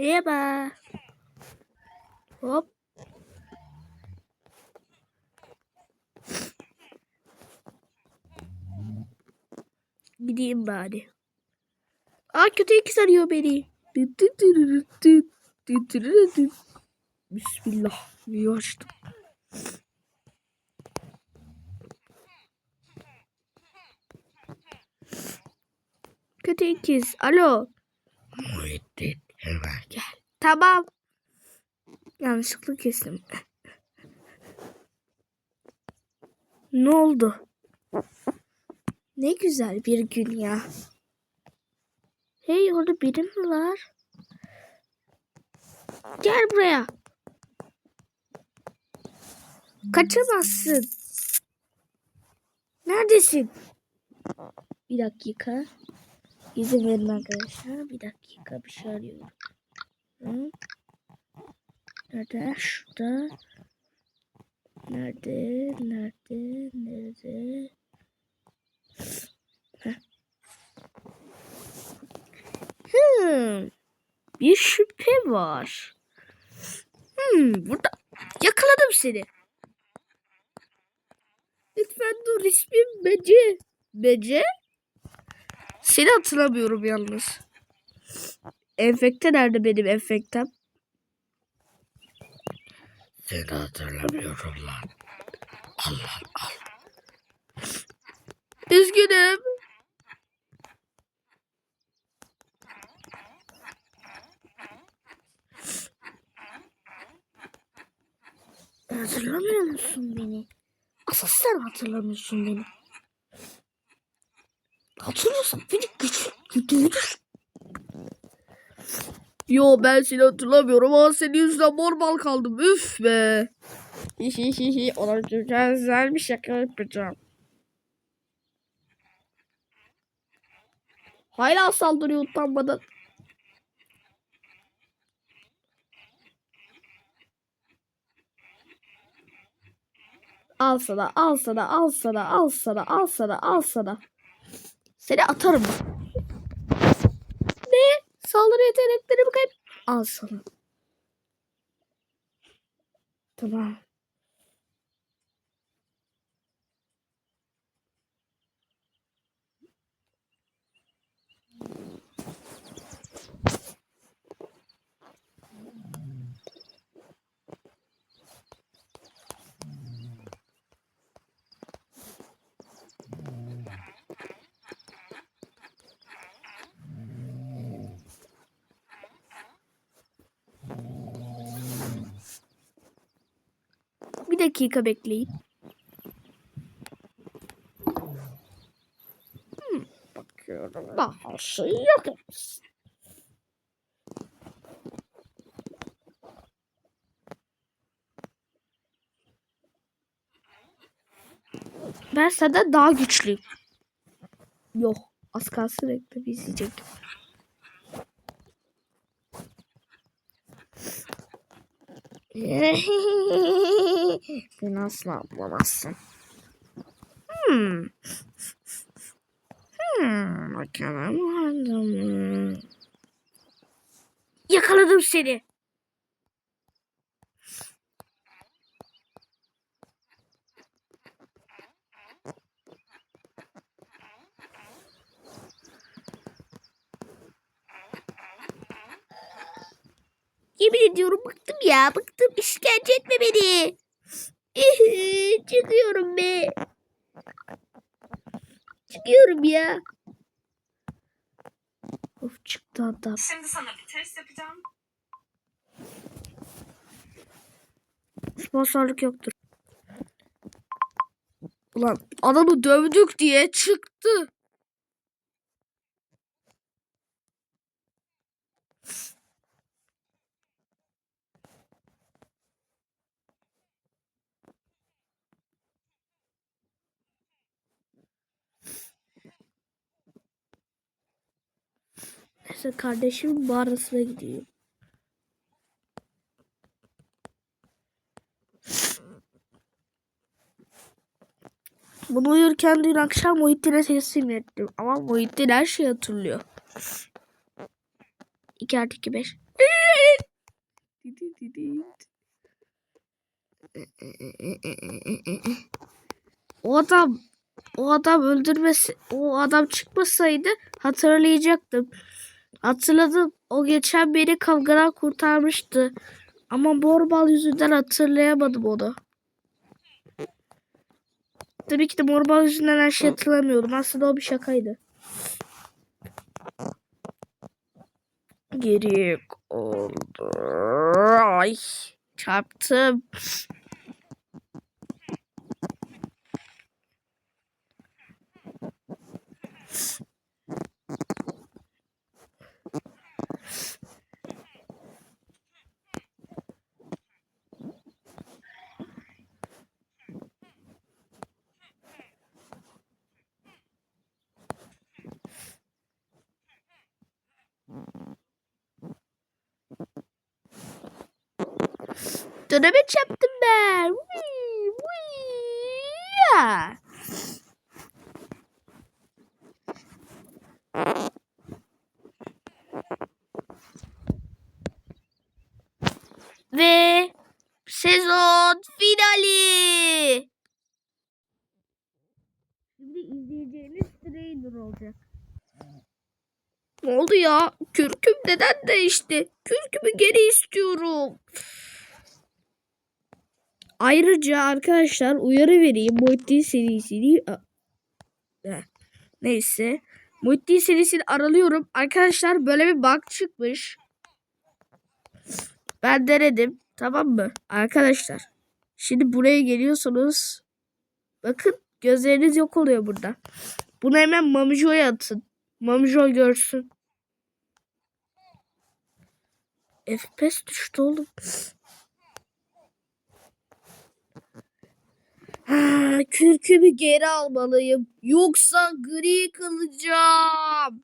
Merhaba. Hop. Gideyim bari. Aa kötü ikiz arıyor beni. Bismillah. Bir açtım. Kötü ikiz. Alo. Hemen gel. Tamam. Yanlışlıkla kestim. ne oldu? Ne güzel bir gün ya. Hey orada biri mi var? Gel buraya. Kaçamazsın. Neredesin? Bir dakika. İzin verin arkadaşlar. Bir dakika bir şey arıyorum. Hı? Nerede? Şurada. Nerede? Nerede? Nerede? Hmm. Bir şüphe var. Hmm, burada yakaladım seni. Lütfen dur ismim Bece. Bece? Seni hatırlamıyorum yalnız. Enfekte nerede benim enfektem? Seni hatırlamıyorum lan. Al lan al. Üzgünüm. Hatırlamıyor musun beni? Asıl sen hatırlamıyorsun beni. Hatırlıyorsan beni güçlü güldürür. Yo ben seni hatırlamıyorum ama senin yüzünden normal kaldım. Üf be. Hihihihi ona güzel bir şaka yapacağım. Hala saldırıyor utanmadan. Al sana, al sana, al sana, al sana, al sana, al sana. Seni atarım. Ne? Saldırı yeteneklerimi kayıp. Al sana. Tamam. Dakika bekleyin. Hmm, bakıyorum. Daha şey yok. Ben senden daha güçlüyüm. Yok. Az kalsın reklamı izleyecektim. Beni asla bulamazsın. Hmm. Hmm, bakalım. Yakaladım seni. Yemin ediyorum bıktım ya bıktım işkence etme beni. Çıkıyorum be. Çıkıyorum ya. Of çıktı adam. Şimdi sana bir test yapacağım. Sponsorluk yoktur. Ulan adamı dövdük diye çıktı. Neyse kardeşim mağarasına gidiyor. Bunu uyurken dün akşam Muhittin'e teslim ettim. Ama Muhittin her şeyi hatırlıyor. 2 artı 2 5. O adam o adam öldürmesi o adam çıkmasaydı hatırlayacaktım. Hatırladım. O geçen beni kavgadan kurtarmıştı. Ama morbal yüzünden hatırlayamadım onu. Tabii ki de morbal yüzünden her şeyi hatırlamıyordum. Aslında o bir şakaydı. Geri oldu. Ay çarptım. Döneme çarptım ben. Vii, vii, ya. Ve sezon finali. Şimdi izleyeceğiniz trailer olacak. Ne oldu ya? Kürküm neden değişti? Kürkümü geri istiyorum. Ayrıca arkadaşlar uyarı vereyim. Muhittin serisini neyse. Muhittin serisini aralıyorum. Arkadaşlar böyle bir bug çıkmış. Ben denedim. Tamam mı? Arkadaşlar. Şimdi buraya geliyorsunuz. Bakın gözleriniz yok oluyor burada. Bunu hemen Mamijo'ya atın. Mamijo görsün. FPS düştü oğlum. Kürkümü geri almalıyım. Yoksa gri kalacağım.